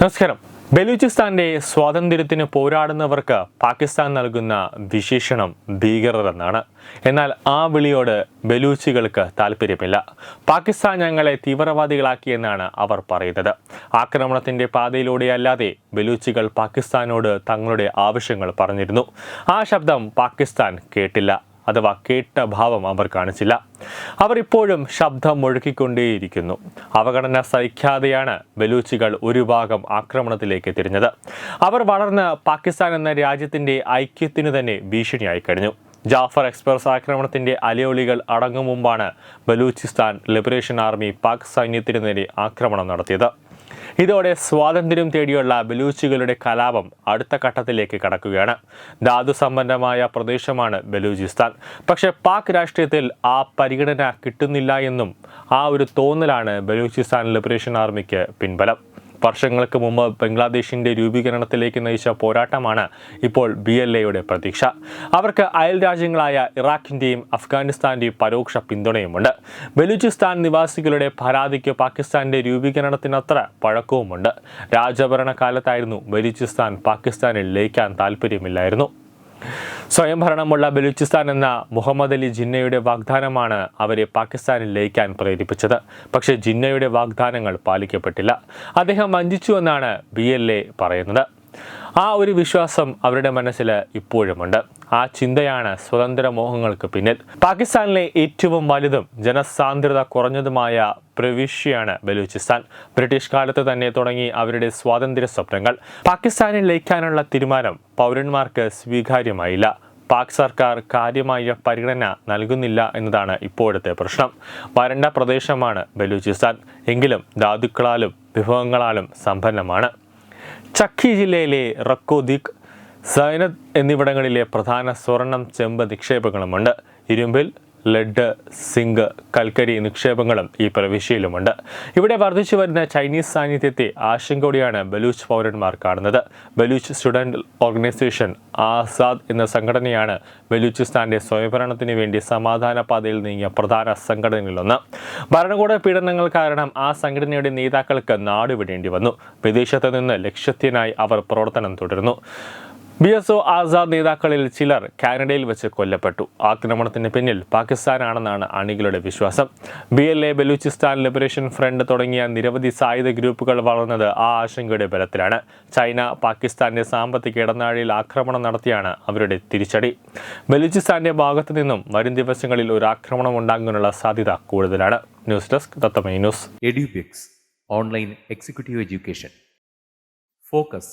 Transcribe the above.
നമസ്കാരം. ബലൂചിസ്ഥാന്റെ സ്വാതന്ത്ര്യത്തിന് പോരാടുന്നവർക്ക് പാകിസ്ഥാൻ നൽകുന്ന വിശേഷണം ഭീകരർ എന്നാണ് എന്നാൽ ആ വിളിയോട് ബലൂച്ചികൾക്ക് താല്പര്യമില്ല പാകിസ്ഥാൻ ഞങ്ങളെ തീവ്രവാദികളാക്കിയെന്നാണ് അവർ പറയുന്നത്. ആക്രമണത്തിന്റെ പാതയിലൂടെയല്ലാതെ ബലൂച്ചികൾ പാകിസ്ഥാനോട് തങ്ങളുടെ ആവശ്യങ്ങൾ പറഞ്ഞിരുന്നു. ആ ശബ്ദം പാകിസ്ഥാൻ കേട്ടില്ല. അഥവാ കേട്ട ഭാവം അവർ കാണിച്ചില്ല. അവർ ഇപ്പോഴും ശബ്ദം മുഴക്കിക്കൊണ്ടേയിരിക്കുന്നു അവഗണന സഹിക്കാതെയാണ് ബലൂച്ചികൾ ഒരു ഭാഗം ആക്രമണത്തിലേക്ക് തിരിഞ്ഞത്. അവർ വളർന്ന് പാകിസ്ഥാൻ എന്ന രാജ്യത്തിന്റെ ഐക്യത്തിനു തന്നെ ഭീഷണിയായി കഴിഞ്ഞു. ജാഫർ എക്സ്പ്രസ് ആക്രമണത്തിന്റെ അലയൊളികൾ അടങ്ങും മുമ്പാണ് ബലൂചിസ്ഥാൻ ലിബറേഷൻ ആർമി പാക് സൈന്യത്തിനു നേരെ ആക്രമണം നടത്തിയത്. ഇതോടെ സ്വാതന്ത്ര്യം തേടിയുള്ള ബലൂച്ചികളുടെ കലാപം അടുത്ത ഘട്ടത്തിലേക്ക് കടക്കുകയാണ്. ധാതു സമ്പന്നമായ പ്രദേശമാണ് ബലൂചിസ്ഥാൻ. പക്ഷേ പാക് രാഷ്ട്രീയത്തിൽ ആ പരിഗണന കിട്ടുന്നില്ല എന്നും ആ ഒരു തോന്നലാണ് ബലൂചിസ്ഥാൻ ലിബറേഷൻ ആർമിക്ക് പിൻബലം. വർഷങ്ങൾക്ക് മുമ്പ് ബംഗ്ലാദേശിന്റെ രൂപീകരണത്തിലേക്ക് നയിച്ച പോരാട്ടമാണ് ഇപ്പോൾ ബി എൽ എയുടെ പ്രതീക്ഷ. അവർക്ക് അയൽ രാജ്യങ്ങളായ ഇറാഖിന്റെയും അഫ്ഗാനിസ്ഥാന്റെയും പരോക്ഷ പിന്തുണയുമുണ്ട്. ബലൂചിസ്ഥാൻ നിവാസികളുടെ പരാതിക്ക് പാകിസ്ഥാന്റെ രൂപീകരണത്തിനത്ര പഴക്കവുമുണ്ട്. രാജഭരണ കാലത്തായിരുന്നു ബലൂചിസ്ഥാൻ പാകിസ്ഥാനിൽ ലയിക്കാൻ താല്പര്യമില്ലായിരുന്നു. സ്വയംഭരണമുള്ള ബലൂചിസ്ഥാൻ എന്ന മുഹമ്മദ് അലി ജിന്നയുടെ വാഗ്ദാനമാണ് അവരെ പാകിസ്ഥാനിൽ ലയിക്കാൻ പ്രേരിപ്പിച്ചത്. പക്ഷേ ജിന്നയുടെ വാഗ്ദാനങ്ങൾ പാലിക്കപ്പെട്ടില്ല. അദ്ദേഹം വഞ്ചിച്ചുവെന്നാണ് ബി എൽ എ പറയുന്നത്. ആ ഒരു വിശ്വാസം അവരുടെ മനസ്സിൽ ഇപ്പോഴുമുണ്ട്. ആ ചിന്തയാണ് സ്വതന്ത്ര മോഹങ്ങൾക്ക് പിന്നിൽ. പാകിസ്ഥാനിലെ ഏറ്റവും വലുതും ജനസാന്ദ്രത കുറഞ്ഞതുമായ പ്രവിശ്യയാണ് ബലൂചിസ്ഥാൻ. ബ്രിട്ടീഷ് കാലത്ത് തന്നെ തുടങ്ങി അവരുടെ സ്വാതന്ത്ര്യ സ്വപ്നങ്ങൾ. പാകിസ്ഥാനിൽ ലയിക്കാനുള്ള തീരുമാനം പൗരന്മാർക്ക് സ്വീകാര്യമായില്ല. പാക് സർക്കാർ കാര്യമായ പരിഗണന നൽകുന്നില്ല എന്നതാണ് ഇപ്പോഴത്തെ പ്രശ്നം. വരണ്ട പ്രദേശമാണ് ബലൂചിസ്ഥാൻ. എങ്കിലും ധാതുക്കളാലും വിഭവങ്ങളാലും സമ്പന്നമാണ്. ചക്കി ജില്ലയിലെ റക്കോദിക് സൈനത് എന്നിവിടങ്ങളിലെ പ്രധാന സ്വർണം ചെമ്പ് നിക്ഷേപങ്ങളുമുണ്ട്. ഇരുമ്പിൽ ലെഡ് സിങ്ക് കൽക്കരി നിക്ഷേപങ്ങളും ഈ പ്രവിശ്യയിലുമുണ്ട്. ഇവിടെ വർദ്ധിച്ചു വരുന്ന ചൈനീസ് സാന്നിധ്യത്തെ ആശങ്കയോടെയാണ് ബലൂച്ച് പൗരന്മാർ കാണുന്നത്. ബലൂച്ച് സ്റ്റുഡന്റ് ഓർഗനൈസേഷൻ ആസാദ് എന്ന സംഘടനയാണ് ബലൂചിസ്ഥാന്റെ സ്വയംഭരണത്തിന് വേണ്ടി സമാധാന പാതയിൽ നീങ്ങിയ പ്രധാന സംഘടനകളിലൊന്ന്. ഭരണകൂട പീഡനങ്ങൾ കാരണം ആ സംഘടനയുടെ നേതാക്കൾക്ക് നാടുവിടേണ്ടി വന്നു. വിദേശത്ത് നിന്ന് ലക്ഷ്യത്തിനായി അവർ പ്രവർത്തനം തുടരുന്നു. ബി എസ് ഒ ആസാദ് നേതാക്കളിൽ ചിലർ കാനഡയിൽ വെച്ച് കൊല്ലപ്പെട്ടു. ആക്രമണത്തിന് പിന്നിൽ പാകിസ്ഥാനാണെന്നാണ് അണികളുടെ വിശ്വാസം. B L A Balochistan liberation front തുടങ്ങിയ നിരവധി സായുധ ഗ്രൂപ്പുകൾ വളർന്നത് ആ ആശങ്കയുടെ ബലത്തിലാണ്. ചൈന പാകിസ്ഥാന്റെ സാമ്പത്തിക ഇടനാഴിയിൽ ആക്രമണം നടത്തിയാണ് അവരുടെ തിരിച്ചടി. ബലൂചിസ്ഥാന്റെ ഭാഗത്തു നിന്നും വരും ദിവസങ്ങളിൽ ഒരു ആക്രമണം ഉണ്ടാകാനുള്ള സാധ്യത കൂടുതലാണ്. News desk തത്തമൈ news. Edupix online executive education. Focus